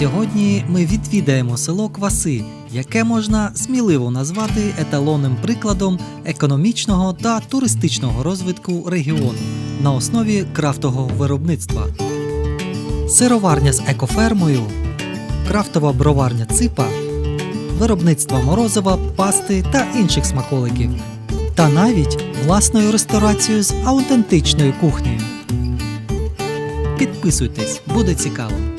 Сьогодні ми відвідаємо село Кваси, яке можна сміливо назвати еталонним прикладом економічного та туристичного розвитку регіону на основі крафтового виробництва. Сироварня з екофермою, крафтова броварня ципа, виробництво морозива, пасти та інших смаколиків, та навіть власною ресторацією з аутентичною кухнею. Підписуйтесь, буде цікаво.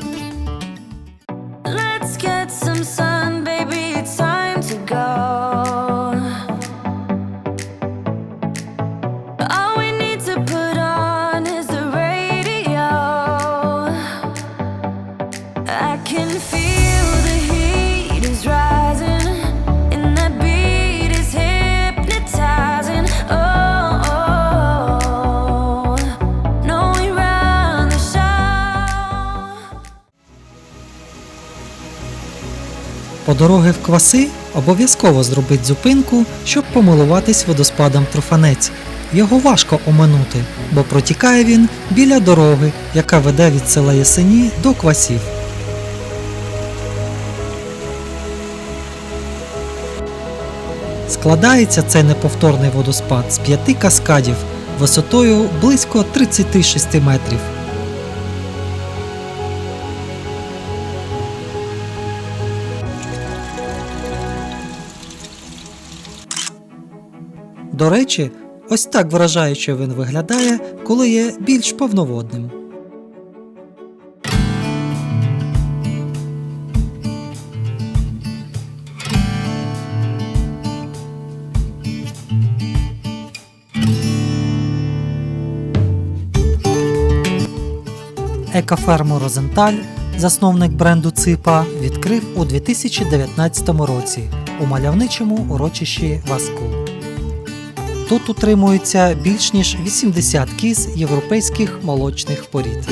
Дороги в кваси обов'язково зробить зупинку, щоб помилуватись водоспадом Труфанець. Його важко оминути, бо протікає він біля дороги, яка веде від села Ясені до квасів. Складається цей неповторний водоспад з п'яти каскадів висотою близько 36 метрів. До речі, ось так вражаюче він виглядає, коли є більш повноводним. Екоферму Розенталь, засновник бренду Ципа, відкрив у 2019 році у мальовничому урочищі Васкул. Тут утримується більш ніж 80 кіз європейських молочних порід.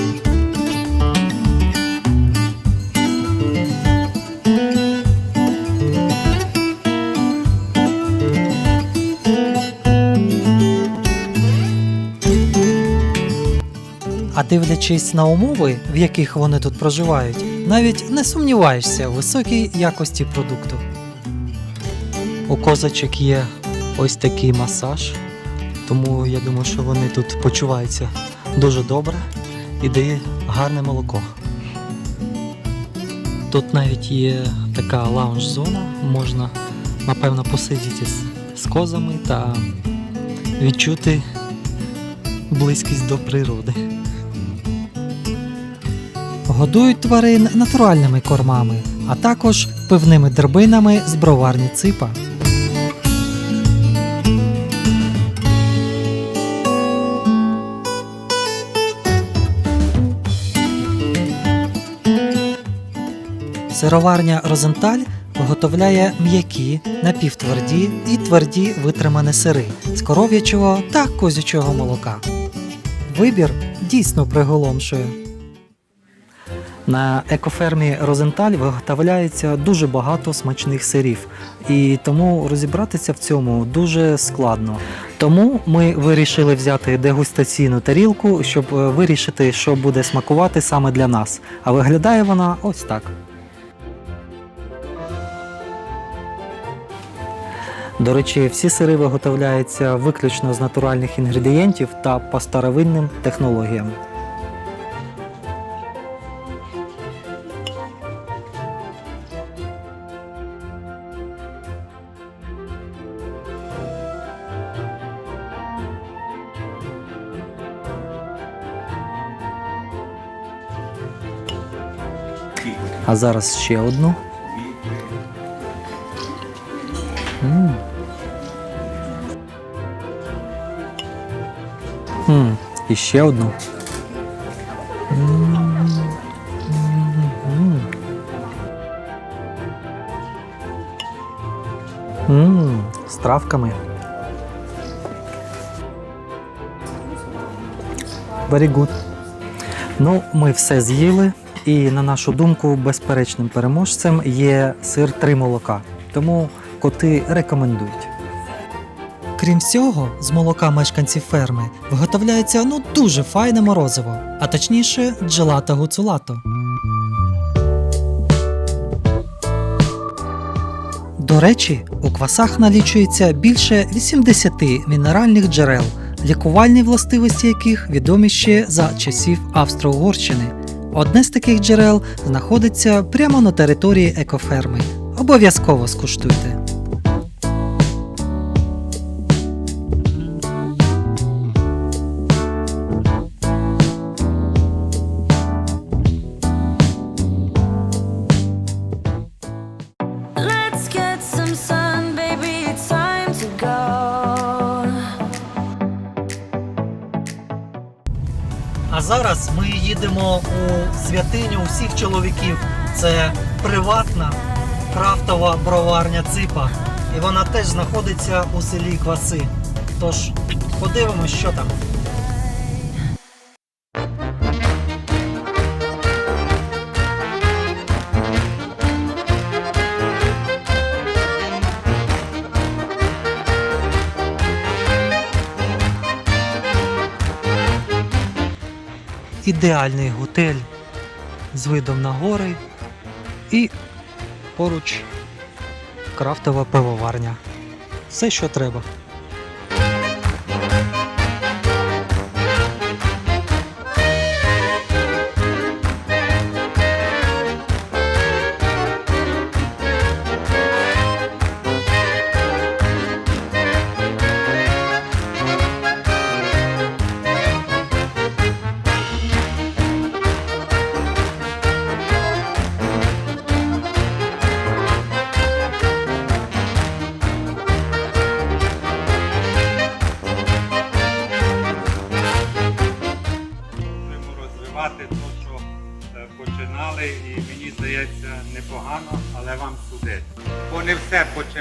А дивлячись на умови, в яких вони тут проживають, навіть не сумніваєшся в високій якості продукту. У козачок є ось такий масаж, тому я думаю, що вони тут почуваються дуже добре і дає гарне молоко. Тут навіть є така лаунж-зона, можна напевно посидіти з, козами та відчути близькість до природи. Годують тварин натуральними кормами, а також пивними дербинами з броварні ципа. Сироварня Розенталь виготовляє м'які, напівтверді і тверді витримані сири з коров'ячого та козячого молока. Вибір дійсно приголомшує. На екофермі Розенталь виготовляється дуже багато смачних сирів, і тому розібратися в цьому дуже складно. Тому ми вирішили взяти дегустаційну тарілку, щоб е, вирішити, що буде смакувати саме для нас. А виглядає вона ось так. До речі, всі сири виготовляються виключно з натуральних інгредієнтів та по старовинним технологіям. А зараз ще одну. І ще одну. М, м, м. М, З травками. Very good. Ну, ми все з'їли, і на нашу думку, безперечним переможцем є сир три молока. Тому коти рекомендують. Крім всього, з молока мешканців ферми виготовляється ну дуже файне морозиво, а точніше джелата гуцулато. До речі, у квасах налічується більше 80 мінеральних джерел, лікувальні властивості яких відомі ще за часів Австро-Угорщини. Одне з таких джерел знаходиться прямо на території екоферми. Обов'язково скуштуйте. Зараз ми їдемо у святиню усіх чоловіків. Це приватна крафтова броварня Ципа. І вона теж знаходиться у селі Кваси. Тож подивимось, що там. Ідеальний готель з видом на гори і поруч крафтова пивоварня. Все, що треба.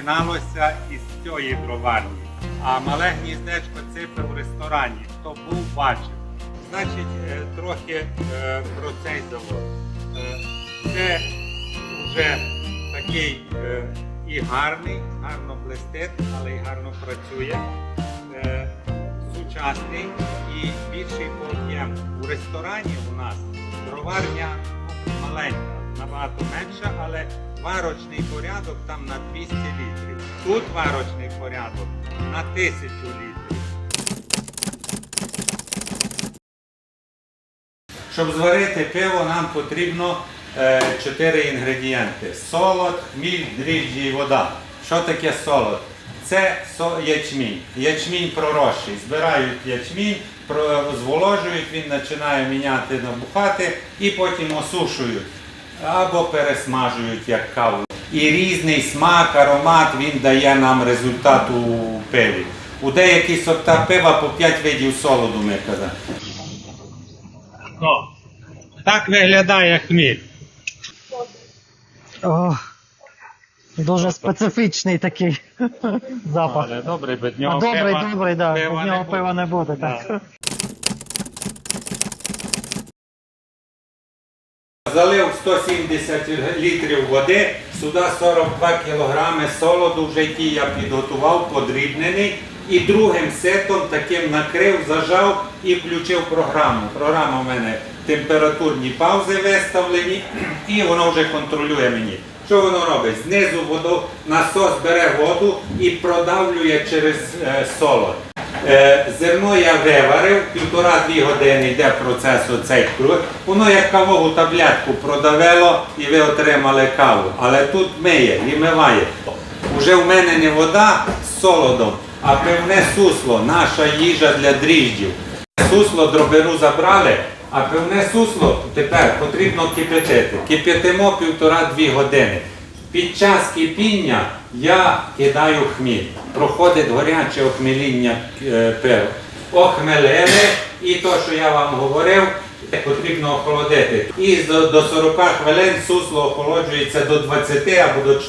Починалося із цієї броварні, а мале гніздечко ципи в ресторані. Хто був, бачив. Значить, е, трохи е, про цей завод. Е, Це вже такий і гарний, гарно блистить, але й гарно працює. Сучасний і більший по об'єму. У ресторані у нас броварня ну, маленька, набагато менша, але варочний порядок там на 200 літрів. Тут варочний порядок на 1000 літрів. Щоб зварити пиво, нам потрібно 4 інгредієнти: солод, хміль, дріжджі і вода. Що таке солод? Це ячмінь. Ячмінь проросший. Збирають ячмінь, зволожують, він починає міняти, набухати і потім осушують або пересмажують як каву. І різний смак, аромат він дає нам результат у пиві. У деякі сорта пива по 5 видів солоду ми казали. О, так виглядає хміль. О, дуже специфічний такий запах. Але добре, без А нього добрий, пива, добрий, да. пива Без нього пива не буде. Да. Залив 170 літрів води, сюди 42 кілограми солоду вже який я підготував, подрібнений. І другим сетом таким накрив, зажав і включив програму. Програма в мене температурні паузи виставлені, і воно вже контролює мені. Що воно робить? Знизу воду насос бере воду і продавлює через е, солод. Е, зерно я виварив, півтора-дві години йде процес оцей. Воно як кавову таблетку продавило і ви отримали каву. Але тут миє, відмиває. Уже в мене не вода з солодом, а пивне сусло, наша їжа для дріждів. Сусло дробину забрали, а пивне сусло тепер потрібно кипятити. Кипятимо півтора-дві години. Під час кипіння я кидаю хміль. Проходить горяче охмеління е, пива. Охмелили, і то, що я вам говорив, потрібно охолодити. І до 40 хвилин сусло охолоджується до 20 або до 14-15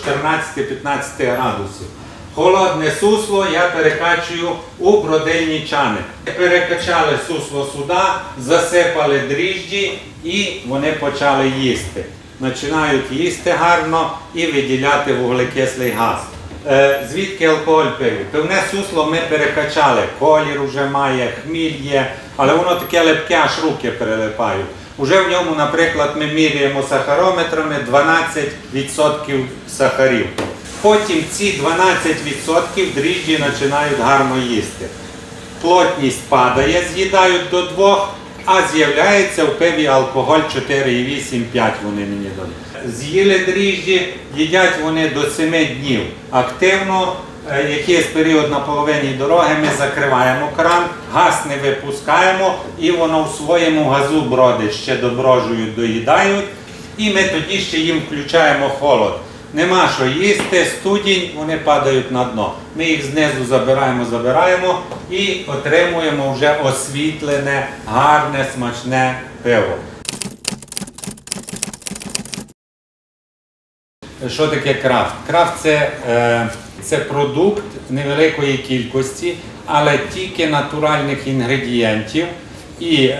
градусів. Холодне сусло я перекачую у бродильні чани. Перекачали сусло сюди, засипали дріжджі і вони почали їсти. Починають їсти гарно і виділяти вуглекислий газ. Е, звідки алкоголь пиві? Пивне сусло ми перекачали, колір вже має, хміль є, але воно таке липке, аж руки перелипають. Уже в ньому, наприклад, ми міряємо сахарометрами 12% сахарів. Потім ці 12% дріжджі починають гарно їсти. Плотність падає, з'їдають до 2, а з'являється в пиві алкоголь 4,8-5 вони мені дають. З'їли дріжджі, їдять вони до 7 днів. Активно, е, якийсь період на половині дороги, ми закриваємо кран, газ не випускаємо і воно в своєму газу бродить, ще доброжують, доїдають. І ми тоді ще їм включаємо холод. Нема що їсти, студінь, вони падають на дно. Ми їх знизу забираємо, забираємо і отримуємо вже освітлене, гарне, смачне пиво. Що таке крафт? Крафт це, е, це продукт невеликої кількості, але тільки натуральних інгредієнтів. І е,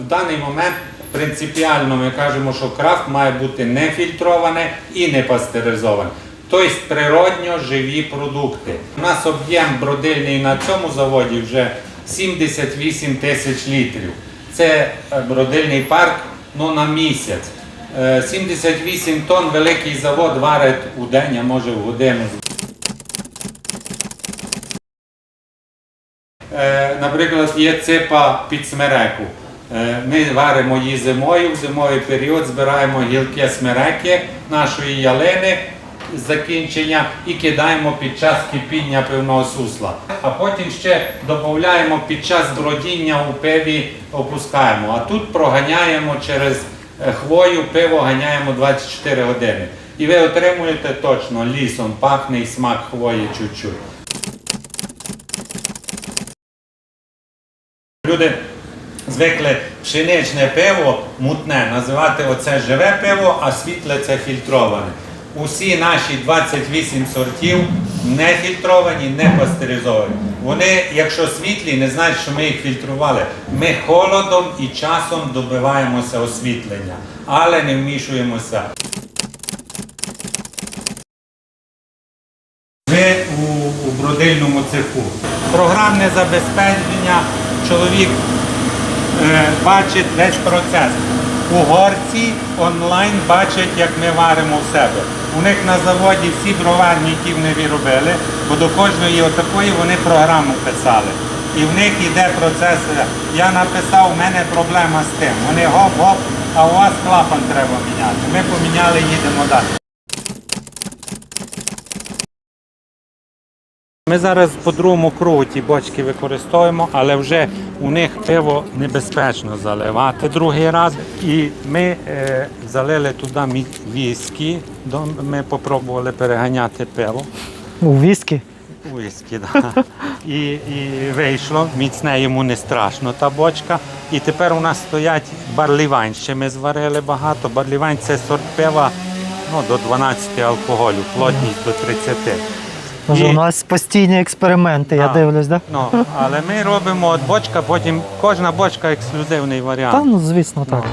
в даний момент принципіально ми кажемо, що крафт має бути не фільтроване і не пастеризоване. Тобто природньо живі продукти. У нас об'єм бродильний на цьому заводі вже 78 тисяч літрів. Це е, бродильний парк ну, на місяць. Е, 78 тонн великий завод варить у день, а може в годину. Е, Наприклад, є ципа під смереку. Е, Ми варимо її зимою, в зимовий період збираємо гілки смереки нашої ялини закінчення і кидаємо під час кипіння пивного сусла. А потім ще додаємо під час бродіння у пиві опускаємо. А тут проганяємо через е, хвою, пиво ганяємо 24 години. І ви отримуєте точно лісом, пахне і смак хвої чуть-чуть. Люди звикли пшеничне пиво мутне називати оце живе пиво, а світле це фільтроване. Усі наші 28 сортів не фільтровані, не пастеризовані. Вони, якщо світлі, не значить, що ми їх фільтрували. Ми холодом і часом добиваємося освітлення, але не вмішуємося. Ми у, у бродильному цеху. Програмне забезпечення чоловік бачить весь процес. Угорці онлайн бачать, як ми варимо в себе. У них на заводі всі броварні, які вони виробили, бо до кожної отакої вони програму писали. І в них йде процес. е, Я написав, у мене проблема з тим. Вони гоп-гоп, а у вас клапан треба міняти. Ми поміняли, їдемо далі. Ми зараз по другому кругу ті бочки використовуємо, але вже у них пиво небезпечно заливати другий раз. І ми е, залили туди віскі, ми спробували переганяти пиво. У віскі. Віскі, да. і, і вийшло, міцне йому не страшно та бочка. І тепер у нас стоять барлівайн. Ще ми зварили багато. Барлівайн це сорт пива ну, до 12 алкоголю, плотність до 30. Може, у нас постійні експерименти, я А. дивлюсь, да? Ну, але ми робимо от бочка, потім кожна бочка ексклюзивний Та варіант. ну звісно так.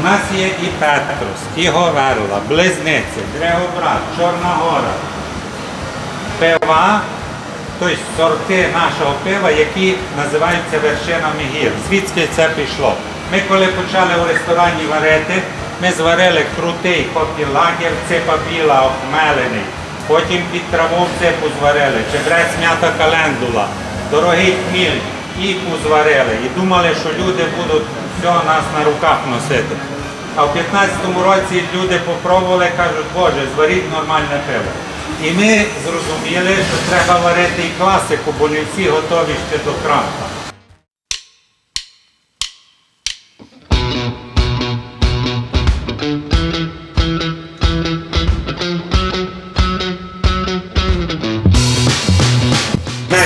У нас є і Петрус, і Говерла, Близниці, Дрегобрат, Чорна Гора. Пива, тобто сорти нашого пива, які називаються вершинами гір. Звідки це пішло? Ми коли почали у ресторані варити, ми зварили крутий хопі-лагер, ципа біла обмелений. Потім під траву ципу зварили, чебрець м'ята календула, дорогий хміль, іпу зварили. І думали, що люди будуть все нас на руках носити. А в 15-му році люди попробували, кажуть, Боже, зваріть нормальне пиво. І ми зрозуміли, що треба варити і класику, бо не всі готові ще до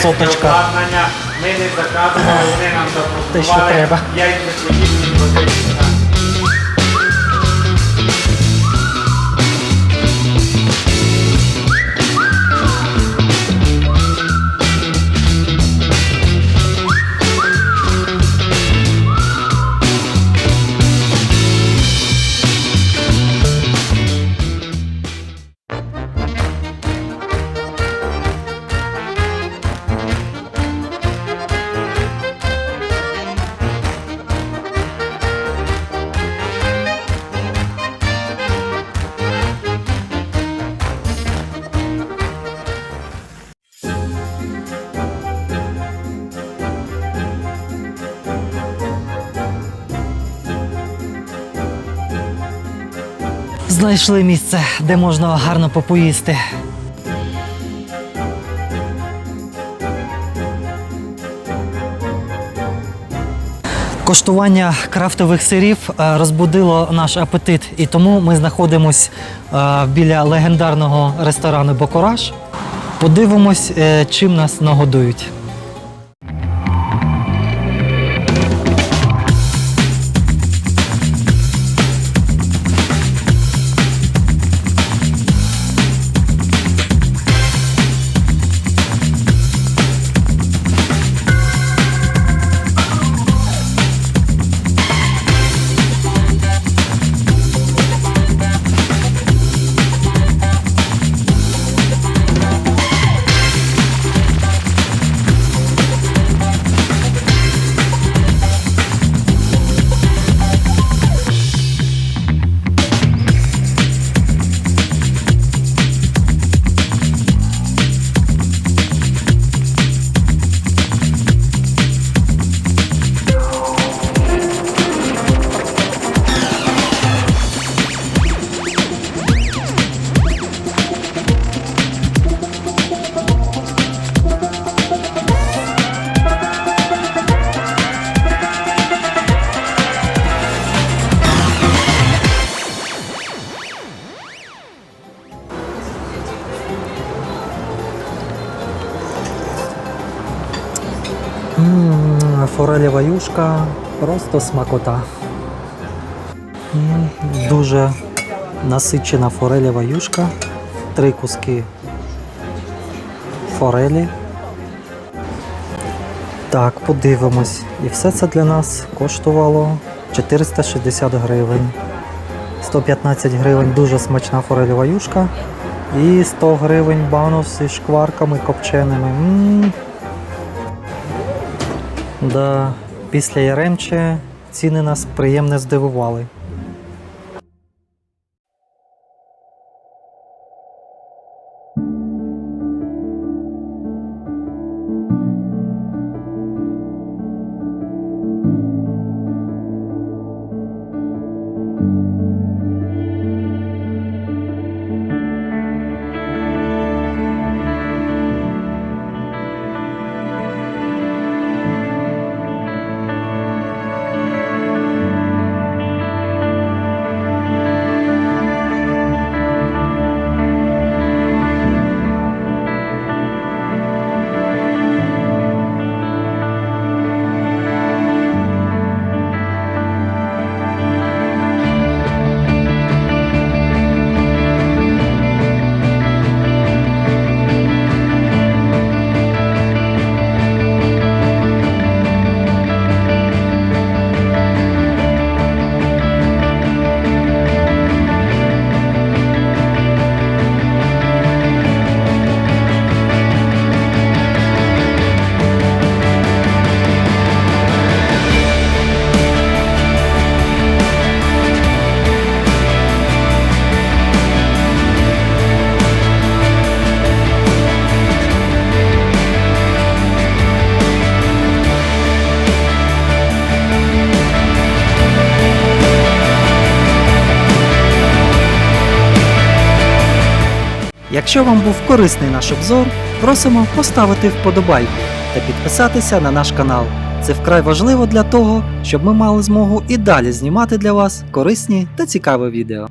Соточка. обладнання ми не заказували, вони нам запропонували. треба. Яйцеподібні Знайшли місце, де можна гарно попоїсти. Коштування крафтових сирів е, розбудило наш апетит, і тому ми знаходимось е, біля легендарного ресторану Бокораж. Подивимось, е, чим нас нагодують. М, Форелєва юшка просто смакота. Дуже насичена форелєва юшка. Три куски форелі. Так, подивимось. І все це для нас коштувало 460 гривень. 115 гривень дуже смачна форелєва юшка. І 100 гривень банус із шкварками копченими. М, Да, після Яремче ціни нас приємно здивували. Якщо вам був корисний наш обзор, просимо поставити вподобайку та підписатися на наш канал. Це вкрай важливо для того, щоб ми мали змогу і далі знімати для вас корисні та цікаві відео.